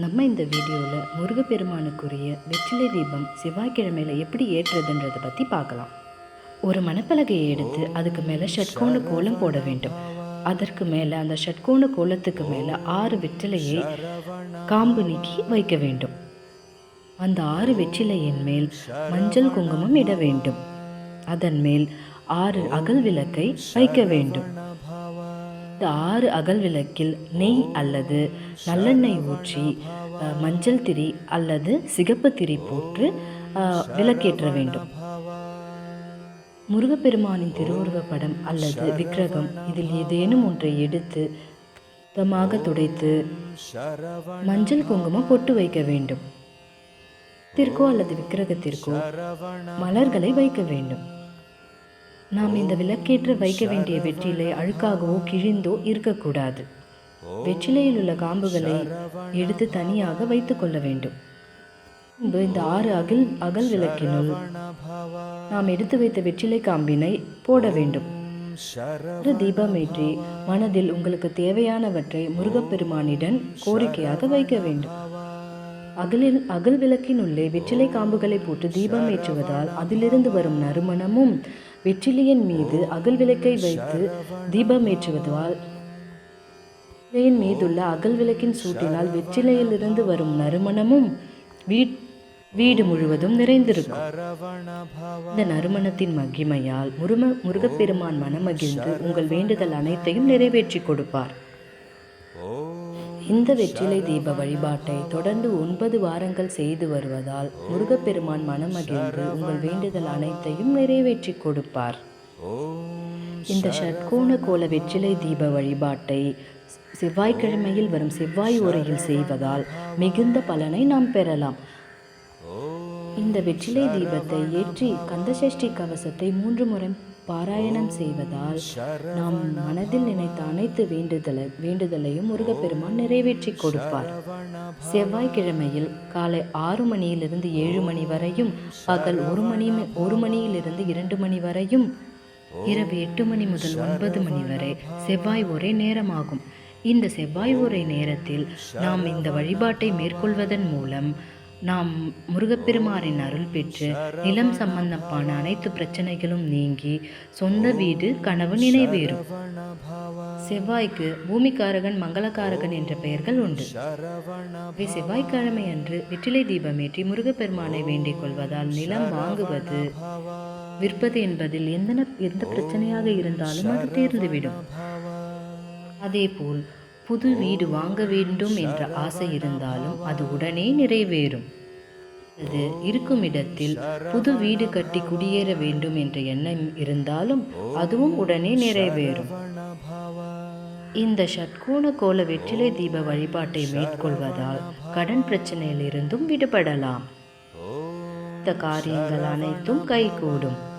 நம்ம இந்த வீடியோவில் முருகப்பெருமானுக்குரிய வெற்றிலை தீபம் செவ்வாய்க்கிழமையில் எப்படி ஏற்றுறதுன்றதை பற்றி பார்க்கலாம். ஒரு மணப்பலகையை எடுத்து அதுக்கு மேலே ஷட்கோண கோலம் போட வேண்டும். அதற்கு மேலே அந்த ஷட்கோண கோலத்துக்கு மேலே ஆறு வெற்றிலையை காம்பு நீக்கி வைக்க வேண்டும். அந்த ஆறு வெற்றிலையின் மேல் மஞ்சள் குங்குமம் இட வேண்டும். அதன் மேல் ஆறு அகல் விளக்கை வைக்க வேண்டும். பத்து ஆறு அகல் விளக்கில் நெய் அல்லது நல்லெண்ணெய் ஊற்றி மஞ்சள் திரி அல்லது சிகப்பு திரி போட்டு விளக்கேற்ற வேண்டும். முருகப்பெருமானின் திருவுருவப் படம் அல்லது விக்கிரகம் இதில் ஏதேனும் ஒன்றை எடுத்து சுத்தமாக துடைத்து மஞ்சள் குங்குமம் பொட்டு வைக்க வேண்டும். திற்கோ அல்லது விக்கிரகத்திற்கோ மலர்களை வைக்க வேண்டும். நாம் இந்த விளக்கேற்ற வைக்க வேண்டிய வெற்றிலை அழுக்காகவோ கிழிந்தோ இருக்கக்கூடாது. வெற்றிலையில் உள்ள காம்புகளை எடுத்து தனியாக வைத்துக் கொள்ள வேண்டும். பின்பு இந்த ஆறு அகல் அகல் விளக்கினுள் நாம் எடுத்து வைத்த வெற்றிலை காம்பினை போட வேண்டும். ஒரு தீபமேற்றி மனதில் உங்களுக்கு தேவையானவற்றை முருகப்பெருமானிடம் கோரிக்கையாக வைக்க வேண்டும். அகலில் அகல் விளக்கின் உள்ளே வெற்றிலை காம்புகளை போட்டு தீபம் ஏற்றுவதால் அதிலிருந்து வரும் நறுமணமும் வெற்றிலையின் மீது அகல் விளக்கை வைத்து தீபம் ஏற்றுவதால் வெற்றிலையின் மீதுள்ள அகல் விளக்கின் சூட்டினால் வெற்றிலையிலிருந்து வரும் நறுமணமும் வீட் வீடு முழுவதும் நிறைந்திருக்கும். இந்த நறுமணத்தின் மகிமையால் முரும முருகப்பெருமான் மனமகிழ்ந்து உங்கள் வேண்டுதல் அனைத்தையும் நிறைவேற்றி கொடுப்பார். இந்த வெற்றிலை தீப வழிபாட்டை தொடர்ந்து ஒன்பது வாரங்கள் செய்து வருவதால் முருகப்பெருமான் மனமகிழ்ந்து உங்கள் வேண்டுதல் அனைத்தையும் நிறைவேற்றி கொடுப்பார். இந்த ஷட்கோண கோல வெற்றிலை தீப வழிபாட்டை செவ்வாய்க்கிழமையில் வரும் செவ்வாய் உரையில் செய்வதால் மிகுந்த பலனை நாம் பெறலாம். இந்த வெற்றிலை தீபத்தை ஏற்றி கந்தசஷ்டி கவசத்தை மூன்று முறை பாராயணம் செய்வதால் நாம் மனதில் நினைத்த அனைத்து வேண்டுதலை வேண்டுதலையும் முருகப்பெருமான் நிறைவேற்றி கொடுப்பார். செவ்வாய்க்கிழமையில் காலை ஆறு மணியிலிருந்து ஏழு மணி வரையும் பகல் ஒரு மணி ஒரு மணியிலிருந்து இரண்டு மணி வரையும் இரவு எட்டு மணி முதல் ஒன்பது மணி வரை செவ்வாய் ஒரே நேரமாகும். இந்த செவ்வாய் ஒரே நேரத்தில் நாம் இந்த வழிபாட்டை மேற்கொள்வதன் மூலம் நாம் முருகப்பெருமானின் அருள் பெற்று நிலம் சம்பந்தமான அனைத்து பிரச்சனைகளும் நீங்கி சொந்த வீடு கனவு நினைவேறும். செவ்வாய்க்கு பூமிக்காரகன் மங்களக்காரகன் என்ற பெயர்கள் உண்டு. இவை செவ்வாய்க்கிழமை அன்று வெற்றிலை தீபமேற்றி முருகப்பெருமானை வேண்டிக் கொள்வதால் நிலம் வாங்குவது விற்பது என்பதில் எந்த எந்த பிரச்சனையாக இருந்தாலும் அது தீர்ந்துவிடும். அதேபோல் புது வீடு வாங்க வேண்டும் என்ற ஆசை இருந்தாலும் அது உடனே நிறைவேறும். அது இருக்கும் இடத்தில் புது வீடு கட்டி குடியேற வேண்டும் என்ற எண்ணம் இருந்தாலும் அதுவும் உடனே நிறைவேறும். இந்த ஷட்கோண கோல வெற்றிலை தீப வழிபாட்டை மேற்கொள்வதால் கடன் பிரச்சனையிலிருந்தும் விடுபடலாம். இந்த காரியங்கள் அனைத்தும் கைகூடும்.